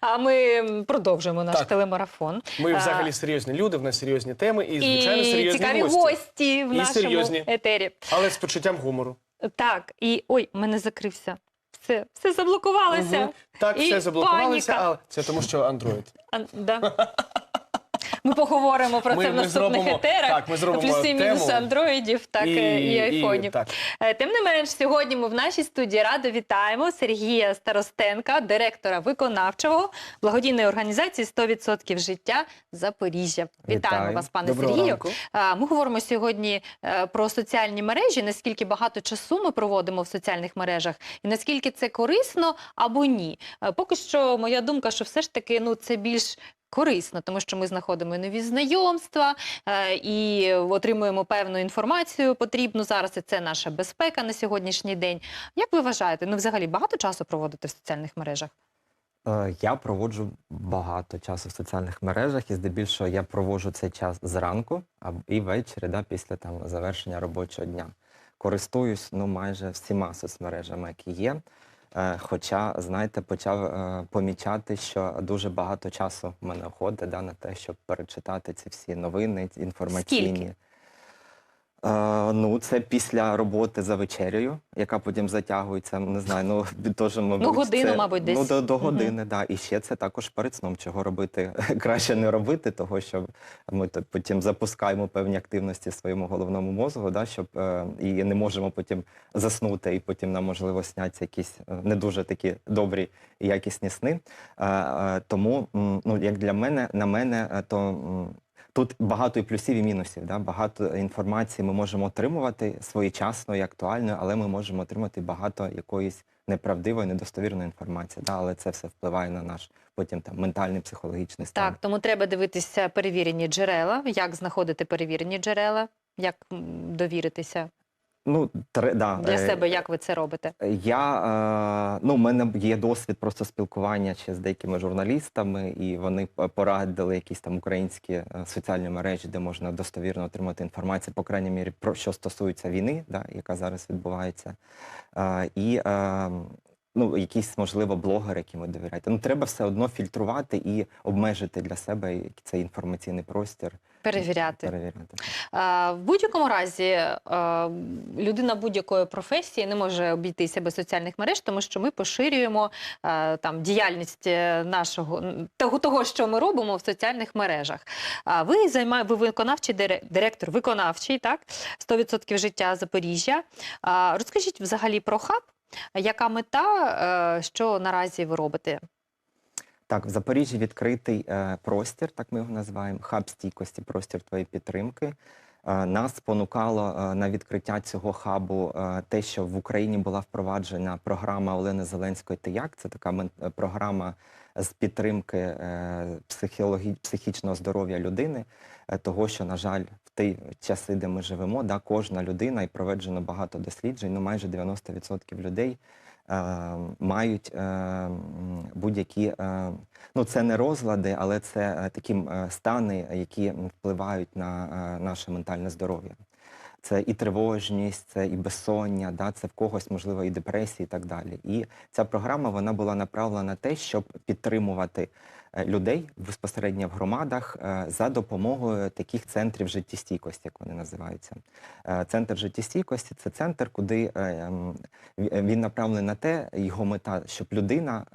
А ми продовжуємо наш Так. телемарафон. Ми А, взагалі серйозні люди, в нас серйозні теми і, і звичайно, серйозні цікаві гості. гості в І нашому серйозні. етері. Але з почуттям гумору. Так, і ой, мене закрився. Все, все заблокувалося. Мгм. Так, І все заблокувалося, паніка. але це тому, що Android. А, да. Ми поговоримо про Ми- це в наступних зробимо- етерах. так, ми зробимо Плюси і мінуси андроїдів, так і, і айфонів. так. Е, Тим не менш, сьогодні ми в нашій студії радо вітаємо Сергія Старостенка, директора виконавчого благодійної організації «100% життя Запоріжжя. Вітаємо Вітаю. вас, пане Доброго Сергію. ранку. Ми говоримо сьогодні е, про соціальні мережі, наскільки багато часу ми проводимо в соціальних мережах, і наскільки це корисно або ні. Е, Поки що моя думка, що все ж таки ну це більш. Корисно, тому що ми знаходимо нові знайомства е, і отримуємо певну інформацію потрібну зараз. І це наша безпека на сьогоднішній день. Як ви вважаєте? Ну, взагалі багато часу проводити в соціальних мережах? Е, Я проводжу багато часу в соціальних мережах, і здебільшого я проводжу цей час зранку і ввечері, да, після там завершення робочого дня. Користуюсь ну майже всіма соцмережами, які є. Е, Хоча, знаєте, почав е, помічати, що дуже багато часу в мене уходить да, на те, щоб перечитати ці всі новини інформаційні. Скільки? Е, ну, це після роботи за вечерею, яка потім затягується. Не знаю, ну теж, мабуть, годину, це, мабуть, десь. Ну, до, до години, да. І ще це також перед сном, чого робити краще не робити, того що ми то потім запускаємо певні активності в своєму головному мозку, да, щоб е, і не можемо потім заснути, і потім нам можливо сняться якісь е, не дуже такі добрі і якісні сни. Е, е, тому, ну як для мене, на мене, е, то. Тут багато і плюсів, і мінусів. Да? Багато інформації ми можемо отримувати своєчасно і актуально, але ми можемо отримати багато якоїсь неправдивої, недостовірної інформації. Да? Але це все впливає на наш потім там ментальний, психологічний стан. Так, тому треба дивитися перевірені джерела. Як знаходити перевірені джерела? Як довіритися Ну, три, да, для е, себе? Як ви це робите? Я е, ну, в мене є досвід просто спілкування ще з деякими журналістами, і вони порадили якісь там українські е, соціальні мережі, де можна достовірно отримати інформацію, по крайній мірі, про що стосується війни, да, яка зараз відбувається. Е, і е, ну, якісь, можливо, блогери, яким ви довіряєте. Ну, треба все одно фільтрувати і обмежити для себе цей інформаційний простір. Перевіряти. Перевіряти. Е, В будь-якому разі е, людина будь-якої професії не може обійтися без соціальних мереж, тому що ми поширюємо е, там діяльність е, нашого того, того, що ми робимо в соціальних мережах. А ви займає ви виконавчий дире- директор, виконавчий, так 100% життя Запоріжжя. А, Розкажіть взагалі про хаб. Яка мета, е, що наразі ви робите? Так, в Запоріжжі відкритий е, простір, так ми його називаємо, хаб стійкості, простір твоєї підтримки. Е, нас спонукало на відкриття цього хабу те, що в Україні була впроваджена програма Олени Зеленської «Ти як?». Це така програма з підтримки психічного здоров'я людини, того, що, на жаль, ті часи, де ми живемо, да, кожна людина, і проведено багато досліджень, ну майже 90% людей е, мають е, будь-які, е, ну це не розлади, але це е, такі стани, які впливають на е, наше ментальне здоров'я. Це і тривожність, це і безсоння, да, це в когось, можливо, і депресії, і так далі. І ця програма вона була направлена на те, щоб підтримувати е, людей безпосередньо в громадах е, за допомогою таких центрів життєстійкості, як вони називаються. Е, Центр життєстійкості це центр, куди ем, ві- він направлений на те, його мета, щоб людина,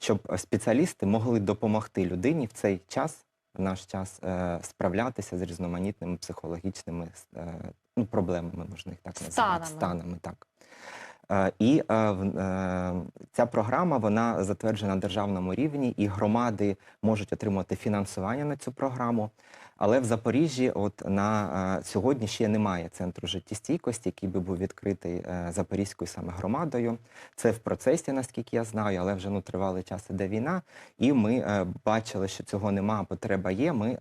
щоб спеціалісти могли допомогти людині в цей час, в наш час, е, справлятися з різноманітними психологічними е, ну, проблемами, можна їх так називати. Станами так. Е, І ця програма вона затверджена на державному рівні, і громади можуть отримати фінансування на цю програму. Але в Запоріжжі, от на е, сьогодні ще немає центру життєстійкості, який би був відкритий е, Запорізькою саме громадою. Це в процесі, наскільки я знаю, але вже ну тривалий час іде війна. І ми е, бачили, що цього нема, потреба є. Ми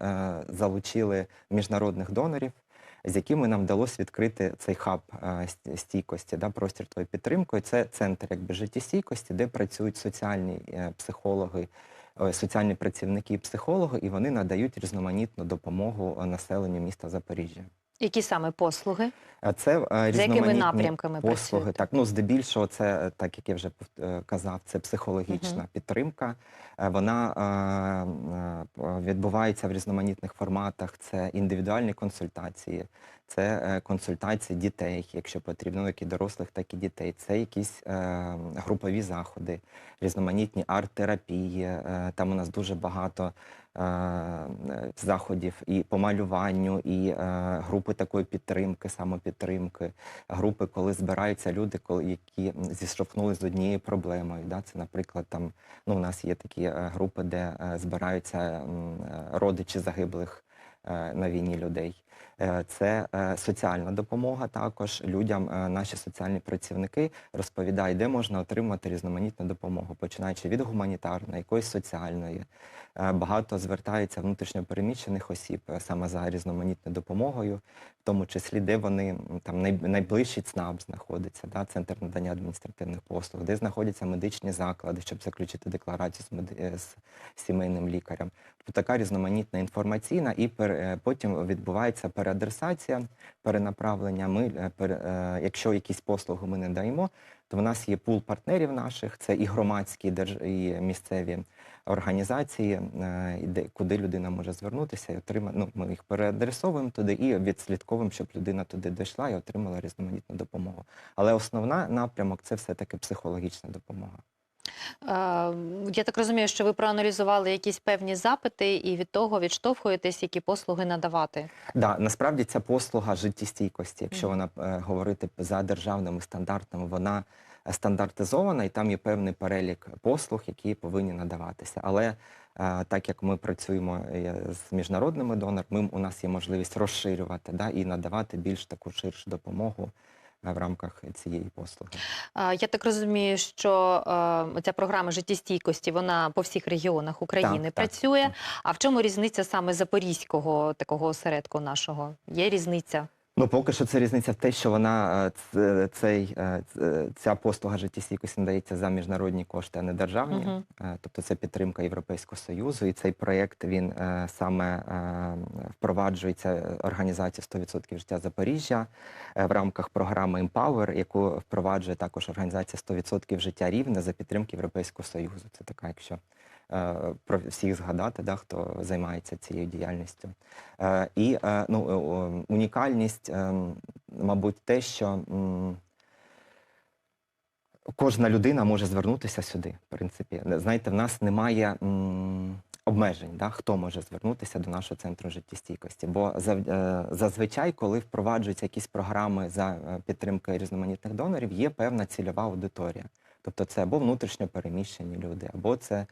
залучили міжнародних донорів з якими нам вдалося відкрити цей хаб стійкості, да, простір твоєї підтримки. Це центр якби життєстійкості, де працюють соціальні психологи, соціальні працівники і психологи, і вони надають різноманітну допомогу е, населенню міста Запоріжжя. Які саме послуги? А Це За якими напрямками послуги. працюєте? Так, ну здебільшого, це е, так як я вже е, казав, це психологічна Мгм. підтримка. Е, Вона е, е, відбувається в різноманітних форматах. Це індивідуальні консультації, це консультації дітей, якщо потрібно, ну, як і дорослих, так і дітей. Це якісь групові заходи, різноманітні арт-терапії. Там у нас дуже багато заходів і по малюванню, і групи такої підтримки, самопідтримки, групи, коли збираються люди, які зіштовхнулися з однією проблемою. Це, наприклад, там ну, у нас є такі групи, де е, збираються е, родичі загиблих е, на війні людей. Е, Це е, соціальна допомога також людям. е, Наші соціальні працівники розповідають, де можна отримати різноманітну допомогу, починаючи від гуманітарної, якоїсь соціальної. Е, Багато звертаються внутрішньопереміщених осіб е, саме за різноманітною допомогою, в тому числі, де вони там найближчий ЦНАП знаходиться, да, центр надання адміністративних послуг, де знаходяться медичні заклади, щоб заключити декларацію з, меди- е, з сімейним лікарем. Тобто така різноманітна інформаційна, і пер, е, потім відбувається переадресація, перенаправлення. Ми, е, е, якщо якісь послуги ми не даємо, то в нас є пул партнерів наших, це і громадські, і місцеві організації, е, де, куди людина може звернутися і отримати. Ну, ми їх переадресовуємо туди і відслідковуємо, щоб людина туди дійшла і отримала різноманітну допомогу. Але основна напрямок це все-таки психологічна допомога. Е, Я так розумію, що ви проаналізували якісь певні запити і від того відштовхуєтесь, які послуги надавати. Да, насправді ця послуга життєстійкості, якщо вона е, говорити за державними стандартами, вона стандартизована і там є певний перелік послуг, які повинні надаватися. Але е, так як ми працюємо е, з міжнародними донорами, у нас є можливість розширювати да, і надавати більш таку ширшу допомогу е, в рамках цієї послуги. Я так розумію, що е, ця програма життєстійкості вона по всіх регіонах України Так, так, працює. так. А в чому різниця саме запорізького такого осередку нашого? Є різниця? Ну, поки що це різниця в те, що вона е, цей, е, ця послуга життєстійкості надається за міжнародні кошти, а не державні. Мгм. Е, Тобто це підтримка Європейського Союзу, і цей проєкт він е, саме е, впроваджується організацією 100% життя Запоріжжя е, в рамках програми Empower, яку впроваджує також організація 100% життя рівне за підтримки Європейського Союзу. Це така, якщо е, про всіх згадати, да, хто займається цією діяльністю. Е, І е, ну, е, унікальність, е, мабуть, те, що кожна людина може звернутися сюди. В принципі, знаєте, в нас немає обмежень, да, хто може звернутися до нашого центру життєстійкості. Бо е, зазвичай, коли впроваджуються якісь програми за е, підтримкою різноманітних донорів, є певна цільова аудиторія. Тобто це або внутрішньо переміщені люди, або це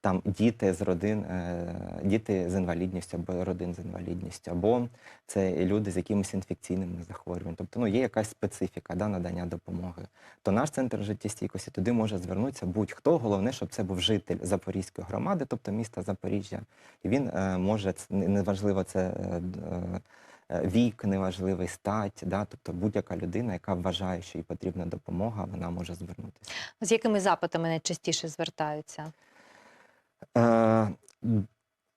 там діти з родин, е, діти з інвалідністю або родин з інвалідністю, або це люди з якимись інфекційними захворюваннями. Тобто ну, є якась специфіка да, надання допомоги. То наш центр життєстійкості туди може звернутися будь-хто. Головне, щоб це був житель Запорізької громади, тобто міста Запоріжжя. Він е, може, неважливо, це е, вік, неважливий стать, да, тобто будь-яка людина, яка вважає, що їй потрібна допомога, вона може звернутися. З якими запитами найчастіше звертаються? Е,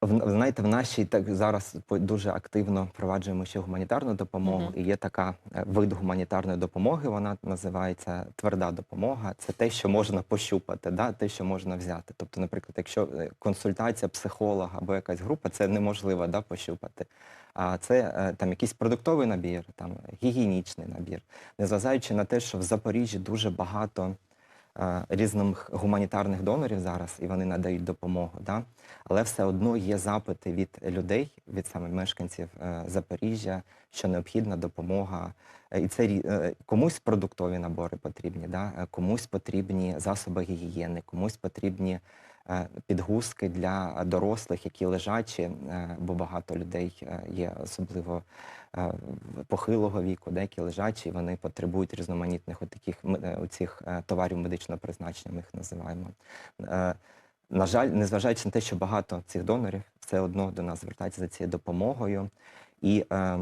знаєте, в нашій так зараз дуже активно впроваджуємо ще гуманітарну допомогу. Мгм. І є така е, вид гуманітарної допомоги. Вона називається тверда допомога. Це те, що можна пощупати, да? те, що можна взяти. Тобто, наприклад, якщо е, консультація психолога або якась група, це неможливо да, пощупати. А це там якийсь продуктовий набір, там гігієнічний набір, незважаючи на те, що в Запоріжжі дуже багато різних гуманітарних донорів зараз, і вони надають допомогу. Да? Але все одно є запити від людей, від саме мешканців е, Запоріжжя, що необхідна допомога. Е, І це е, комусь продуктові набори потрібні, да? е, комусь потрібні засоби гігієни, комусь потрібні е, підгузки для дорослих, які лежачі, е, бо багато людей е, є особливо е, похилого віку, деякі лежачі, вони потребують різноманітних отаких е, оцих е, товарів медичного призначення, ми їх називаємо. Е, На жаль, незважаючи на те, що багато цих донорів все одно до нас звертаються за цією допомогою. І, е,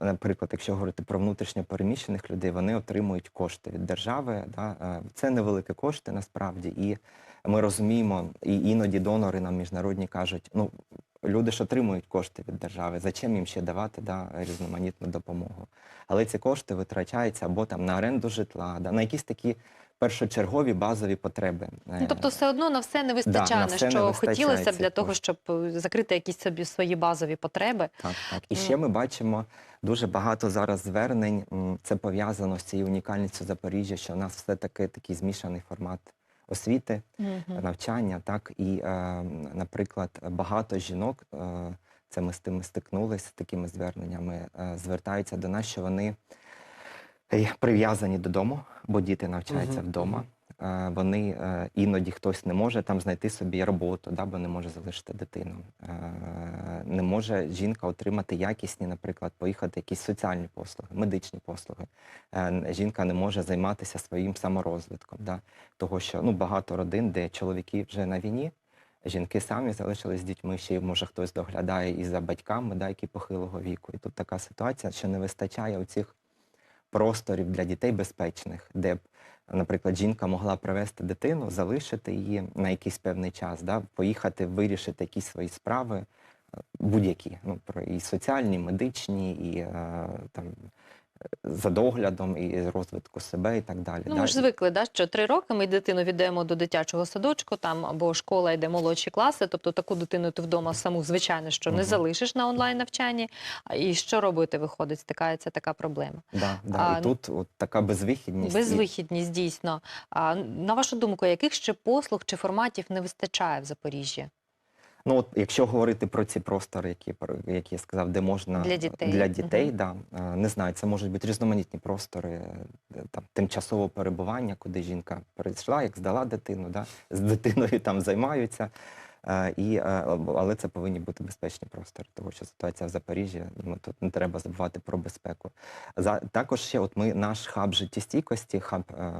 наприклад, якщо говорити про внутрішньо переміщених людей, вони отримують кошти від держави. Е, Це невеликі кошти насправді. І ми розуміємо, і іноді донори нам міжнародні кажуть, ну люди ж отримують кошти від держави. Зачем їм ще давати да, різноманітну допомогу? Але ці кошти витрачаються або там на оренду житла, да, на якісь такі першочергові базові потреби. Ну, тобто, все одно на все не вистачає, все не що вистачає хотілося б для того, щоб е, закрити якісь собі свої базові потреби. Так, так. І ще ми бачимо дуже багато зараз звернень. Це пов'язано з цією унікальністю Запоріжжя, що у нас все-таки такий змішаний формат освіти, угу. навчання. Так і, е, наприклад, багато жінок, е, це ми з тим стикнулися з такими зверненнями, е, звертаються до нас, що вони прив'язані додому, бо діти навчаються угу. вдома. Е, Вони е, іноді хтось не може там знайти собі роботу, да, бо не може залишити дитину. Е, Не може жінка отримати якісні, наприклад, поїхати якісь соціальні послуги, медичні послуги. Жінка не може займатися своїм саморозвитком. Да, того, що ну, багато родин, де чоловіки вже на війні, жінки самі залишились з дітьми, ще може хтось доглядає і за батьками, да, які похилого віку. І тут така ситуація, що не вистачає оцих просторів для дітей безпечних, де б, наприклад, жінка могла привезти дитину, залишити її на якийсь певний час, да, поїхати вирішити якісь свої справи, е, будь-які, ну, про і соціальні, медичні, і е, там. За доглядом і розвитку себе і так далі. Ну, ми ж звикли, да, що три роки ми дитину віддаємо до дитячого садочку, там або школа йде молодші класи. Тобто таку дитину ти вдома саму, звичайно, що не залишиш на онлайн навчанні. І що робити? Виходить, стикається така проблема. Да, да. А, і тут от така безвихідність. Безвихідність дійсно. А на вашу думку, яких ще послуг чи форматів не вистачає в Запоріжжі? Ну, от, якщо говорити про ці простори, які, які я сказав, де можна Для дітей. для дітей да, е, не знаю, це можуть бути різноманітні простори, е, там, тимчасового перебування, куди жінка прийшла, як здала дитину, да, з дитиною там займаються. І, е, але це повинні бути безпечні простори, тому що ситуація в Запоріжжі, ну, тут не треба забувати про безпеку. За, також ще от ми наш хаб життєстійкості, хаб е,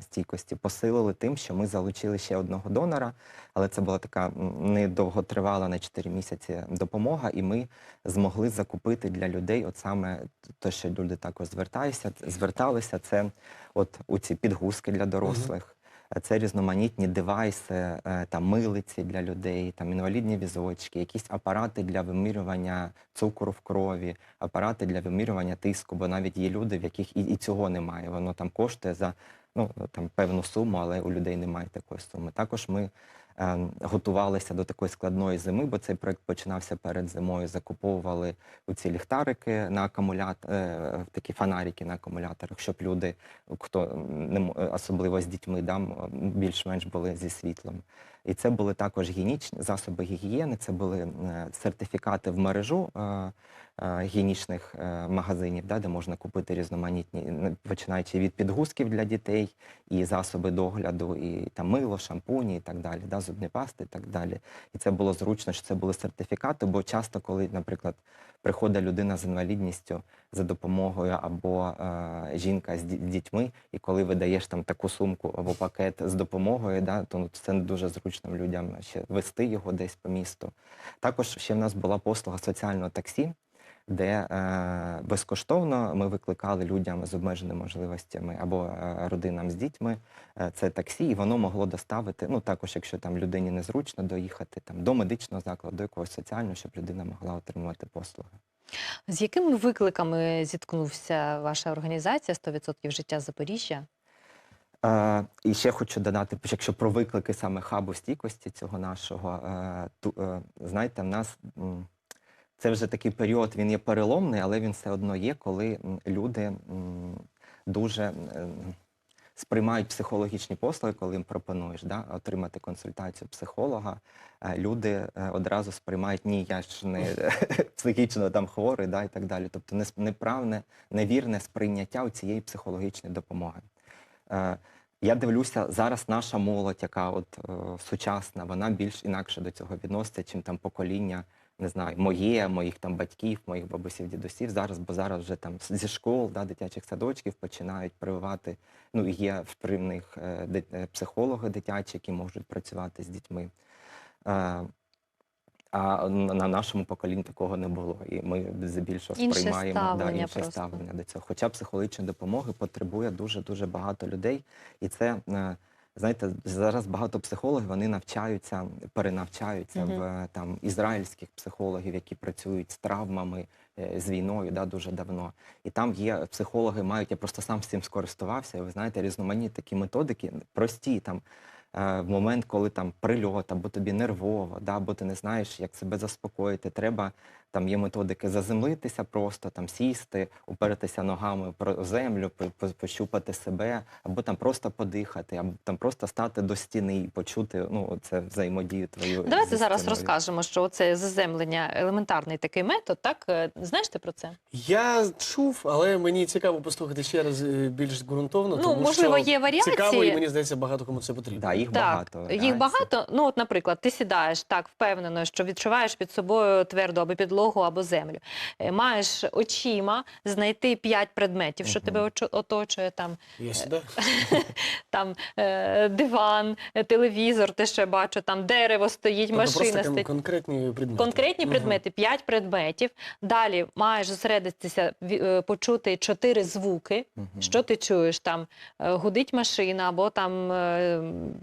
стійкості посилили тим, що ми залучили ще одного донора, але це була така недовготривала на 4 місяці допомога, і ми змогли закупити для людей, от саме те, що люди також звертаються, зверталися, це от у ці підгузки для дорослих. Це різноманітні девайси, е, там милиці для людей, там інвалідні візочки, якісь апарати для вимірювання цукру в крові, апарати для вимірювання тиску, бо навіть є люди, в яких і, і цього немає. Воно там коштує за ну, там, певну суму, але у людей немає такої суми. Також ми готувалися до такої складної зими, бо цей проект починався перед зимою. Закуповували у ці ліхтарики на акумулятор, е, такі фонарики на акумуляторах, щоб люди, хто особливо з дітьми, да, більш-менш були зі світлом. І це були також гігієнічні засоби гігієни, це були е, сертифікати в мережу е, е, гігієнічних магазинів, де можна купити різноманітні, починаючи від підгузків для дітей, і засоби догляду, і там мило, шампуні і так далі, да, зубні пасти і так далі. І це було зручно, що це були сертифікати, бо часто, коли, наприклад, приходить людина з інвалідністю за допомогою або жінка з дітьми, і коли видаєш там таку сумку або пакет з допомогою, то ну, це дуже зручно людям ще вести його десь по місту. Також ще в нас була послуга соціального таксі, де е, безкоштовно ми викликали людям з обмеженими можливостями або е, родинам з дітьми е, це таксі, і воно могло доставити. Ну також, якщо там людині незручно доїхати там до медичного закладу, до якогось соціального, щоб людина могла отримувати послуги. З якими викликами зіткнувся ваша організація «100% життя Запоріжжя? Е, і ще хочу додати, якщо про виклики саме хабу стійкості цього нашого, е, ту, е, знаєте, в нас м, це вже такий період, він є переломний, але він все одно є, коли люди м, дуже м, сприймають психологічні послуги, коли їм пропонуєш да, отримати консультацію психолога. Е, Люди е, одразу сприймають, ні, я ж не психічно там хворий, да, і так далі. Тобто нес- неправне, невірне сприйняття у цієї психологічної допомоги. Е, Я дивлюся, зараз наша молодь, яка от е, сучасна, вона більш інакше до цього відноситься, чим там покоління, не знаю, моє, моїх там батьків, моїх бабусів, дідусів. Зараз, бо зараз вже там зі школ, да, дитячих садочків починають прививати. Ну, і є в них е, психологи дитячі, які можуть працювати з дітьми. А на на нашому поколінні такого не було. І ми здебільшого Інше сприймаємо да, ставлення інше просто. ставлення до цього. Хоча психологічної допомоги потребує дуже дуже багато людей, і це е, Знаєте, зараз багато психологів вони навчаються, перенавчаються Мгм. в е, там ізраїльських психологів, які працюють з травмами, е, з війною да, дуже давно. І там є психологи, мають, я просто сам з цим скористувався. і Ви знаєте, різноманітні такі методики, прості там. Е, В момент, коли там прильот, або тобі нервово, да, або ти не знаєш, як себе заспокоїти, треба там є методики заземлитися, просто там сісти, упертися ногами про землю, по- по- пощупати себе, або там просто подихати, або там просто стати до стіни і почути ну це взаємодію твою. Давайте зараз розкажемо, що це заземлення елементарний такий метод. Так Е, знаєш ти про це? Я чув, але мені цікаво послухати ще раз е, більш ґрунтовно. Ну, тому можливо, що є варіації. Цікаво, і мені здається, багато кому це потрібно. Да, їх Так, багато. їх багато. Ну, от, наприклад, ти сідаєш так впевнено, що відчуваєш під собою тверду або підлогу, або землю. Е, Маєш очима знайти п'ять предметів, що тебе оточує там. Там е, диван, е, телевізор, те, що я бачу, там дерево стоїть, Тобто машина стоїть. конкретні предмети. Конкретні предмети, п'ять предметів. Далі маєш зосередитися, е, почути чотири звуки. Що ти чуєш? Там е, гудить машина, або там е,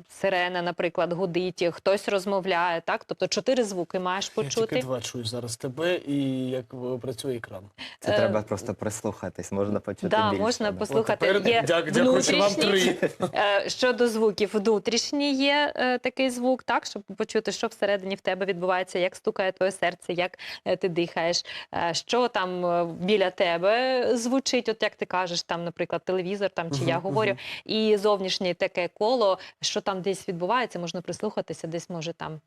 сирена, наприклад, гудить, хтось розмовляє. Так, тобто чотири звуки маєш Я почути. тільки два чую зараз тебе і як працює екран. Це Е, треба просто прислухатись, можна почути Да, більше. можна да. пос- Слухайте, От тепер є дяк- дякую, що вам внутрішній- три. Е, Щодо звуків, внутрішній є е, такий звук, так, щоб почути, що всередині в тебе відбувається, як стукає твоє серце, як е, ти дихаєш, е, що там е, біля тебе звучить, от як ти кажеш, там, наприклад, телевізор там, чи я Мгм, говорю, і зовнішнє таке коло, що там десь відбувається, можна прислухатися, десь може там.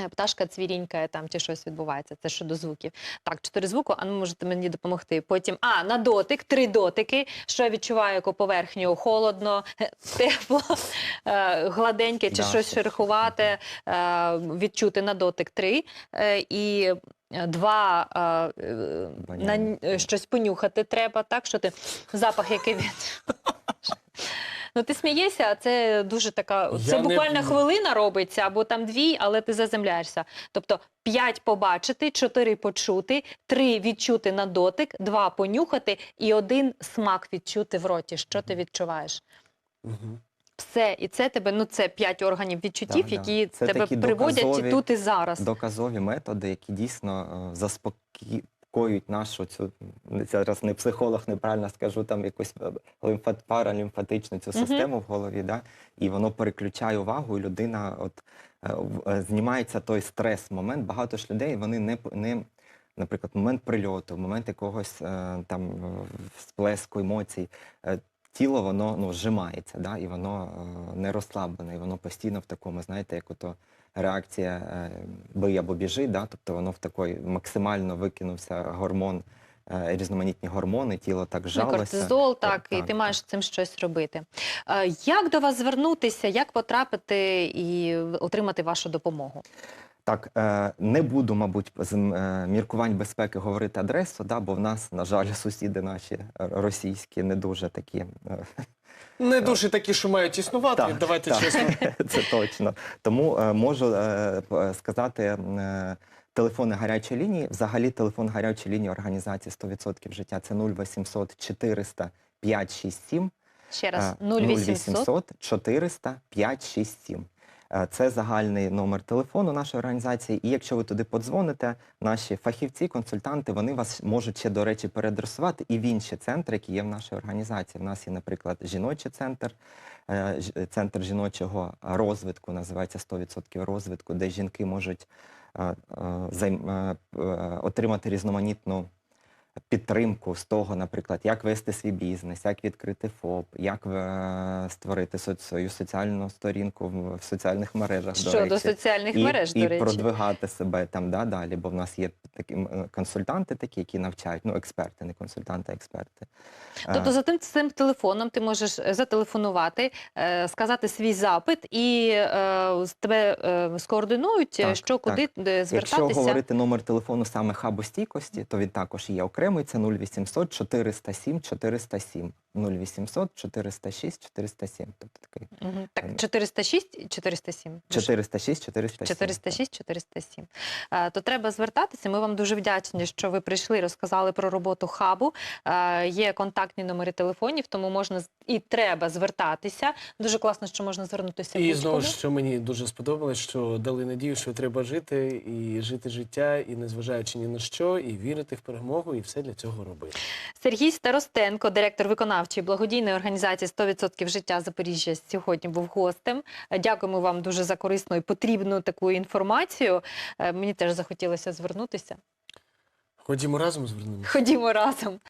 Е, Пташка цвірінькає там чи щось відбувається. Це щодо звуків. Так, чотири звуки, а ну можете мені допомогти. Потім а на дотик, три дотики. Що я відчуваю яку поверхню? Холодно, е, тепло, е, гладеньке чи Да, щось е, відчути на дотик три. І два е, на щось понюхати треба, так що ти запах, який від. Ну, ти смієшся, а це дуже така. Я Це не- буквально хвилина робиться, або там дві, але ти заземляєшся. Тобто п'ять побачити, чотири почути, три відчути на дотик, два понюхати і один смак відчути в роті. Що ти відчуваєш? Все, і це тебе, ну це п'ять органів відчуттів, Да, да. які Це тебе приводять доказові- тут і зараз. доказові методи, які дійсно е, заспокоюють нашу цю зараз не психолог, неправильно скажу, там якусь е, лимфат, паралімфатичну цю систему в голові, да? і воно переключає увагу, і людина от е, е, знімається той стрес-момент. Багато ж людей вони не не. Наприклад, момент прильоту, момент якогось там сплеску всплеску емоцій, тіло воно ну, зжимається, да? і воно е, не розслаблене, і воно постійно в такому, знаєте, як ото реакція е, бий або біжи, да? тобто воно в такої максимально викинувся гормон, е, різноманітні гормони, тіло так Ну, жалося. кортизол, так, і так, ти так. маєш цим щось робити. Як до вас звернутися, як потрапити і отримати вашу допомогу? Так, е, не буду, мабуть, з е, міркувань безпеки говорити адресу, да, бо в нас, на жаль, сусіди наші е, російські не дуже такі. Не дуже такі, що мають існувати, Так, давайте так. чесно. Це точно. Тому можу сказати телефони гарячої лінії. Взагалі, телефон гарячої лінії організації 100% життя це 0800 400 567. Ще раз, Е, 0800 0800 400 567. Е, Це загальний номер телефону нашої організації. І якщо ви туди подзвоните, наші фахівці, консультанти, вони вас можуть ще, до речі, переадресувати і в інші центри, які є в нашій організації. У нас є, наприклад, жіночий центр, е, центр жіночого розвитку, називається 100% розвитку, де жінки можуть е, отримати різноманітну підтримку з того, наприклад, як вести свій бізнес, як відкрити ФОП, як е, створити свою соціальну сторінку в, соціальних мережах. до щодо речі. соціальних і, мереж, і до речі. продвигати себе там да, далі, бо в нас є такі е, консультанти, такі, які навчають, ну експерти, не консультанти, а експерти. Тобто Е, за тим цим телефоном ти можеш зателефонувати, сказати свій запит, і тебе скоординують, Так, що куди де Якщо говорити номер телефону саме хабу стійкості, то він також є окремий. Це 0800 407 407. 0800 406 407. Тобто такий Мгм. Так, Ем. 406 і 407. 406 407. 406 407. Е, То треба звертатися. Ми вам дуже вдячні, що ви прийшли, розказали про роботу хабу. Е, Є контактні номери телефонів, тому можна з- і треба звертатися. Дуже класно, що можна звернутися. І знову ж, що мені дуже сподобалось, що дали надію, що треба жити і жити життя, і незважаючи ні на що, і вірити в перемогу, і все для цього робити. Сергій Старостенко, директор виконавчої благодійної організації «100% життя Запоріжжя, сьогодні був гостем. Дякуємо вам дуже за корисну і потрібну таку інформацію. Е, Мені теж захотілося звернутися. Ходімо разом звернемося. Ходімо разом.